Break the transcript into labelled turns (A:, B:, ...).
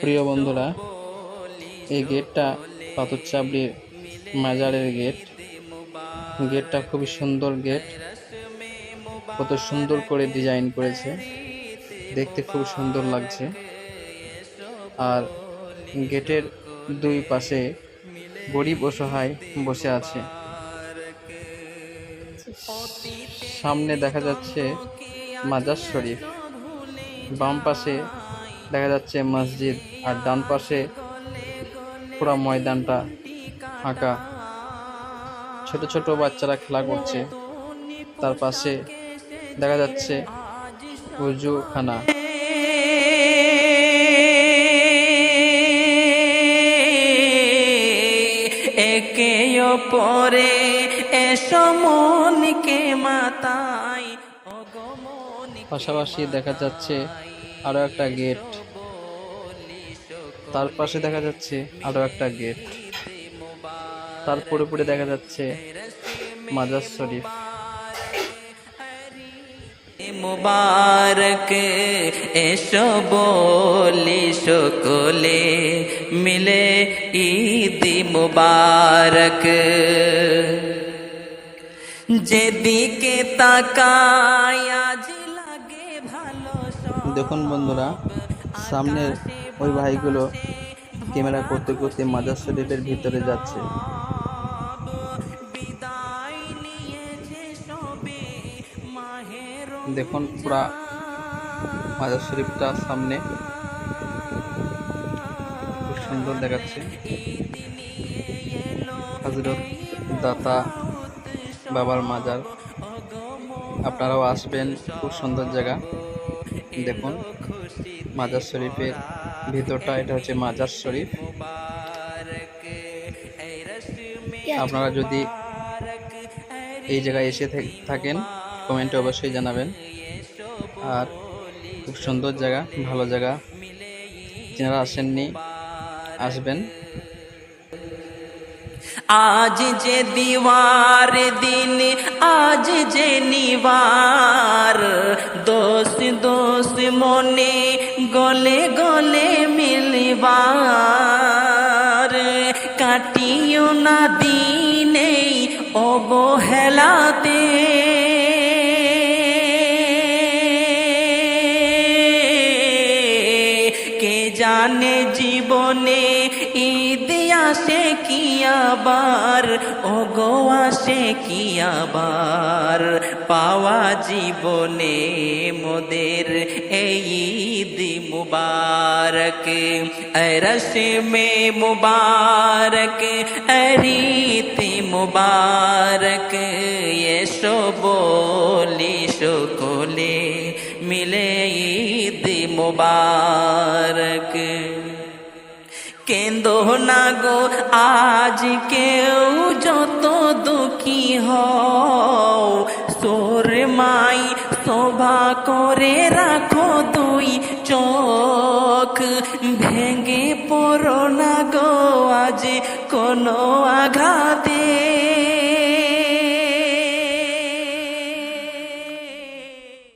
A: প্রিয় বন্ধুরা, এই গেটটা পাথর চাবড়ির মাজারের গেট। গেটটা খুবই সুন্দর গেট। কত সুন্দর করে ডিজাইন করেছে। দেখতে খুব সুন্দর লাগছে। আর গেটের দুই পাশে গরিব অসহায় বসে আছে। সামনে দেখা যাচ্ছে মাজার শরীফ। বাম পাশে দেখা যাচ্ছে মসজিদ আর ডান পাশে পুরো ময়দানটা ফাঁকা। ছোট ছোট বাচ্চারা খেলা করছে। তার পাশে দেখা যাচ্ছে উজুখানা।
B: একে পরে এসো মনকে মাতায়।
A: পাশাপাশি দেখা যাচ্ছে আরও একটা গেট। তার পাশে দেখা যাচ্ছে আরও একটা গেট। তার পরে পরে দেখা যাচ্ছে মাজার শরীফ।
B: মুবারক এসো বলি সকলে মিলে ঈদ মুবারক। যেদিকে তাকায় আজ লাগে ভালো
A: দেখুন বন্ধুরা সামনের ওই ভাইগুলো ক্যামেরা করতে করতে মাজার শরীফের ভিতরে যাচ্ছে। দেখুন পুরা মাজার শরীফটা সামনে খুব সুন্দর দেখাচ্ছে। হজরত দাতা বাবার মাজার। আপনারাও আসবেন, খুব সুন্দর জায়গা। দেখুন মাজার শরীফের ভিতরটা, এটা হচ্ছে মাজার শরীফ। আপনারা যদি এই জায়গায় এসে থাকেন, কমেন্টে অবশ্যই জানাবেন। আর খুব সুন্দর জায়গা, ভালো জায়গা। যারা আসেননি, আসবেন।
B: আজ যে দিওয়ার দিন, আজ যে নিবার, দোষ দোষ মনে গলে গলে মিলবার কাটিও না দিনে অবহেলাতে। কে জানে জীবনে ঈদ আসে কি আবার ও গো আসে কি আবার? পাওয়া জীবনে মোদের এই মুবারক রস মে মুবারক রীতি মুবারক এসো বলি সকলে মিলে ঈদ মুবারক কেন্দ্র না গো আজ কেউ যত দুঃখী হও শোভা করে রাখো তুই চোখ। ভেঙে পড়ো না গো আজ কোনো আঘাতে।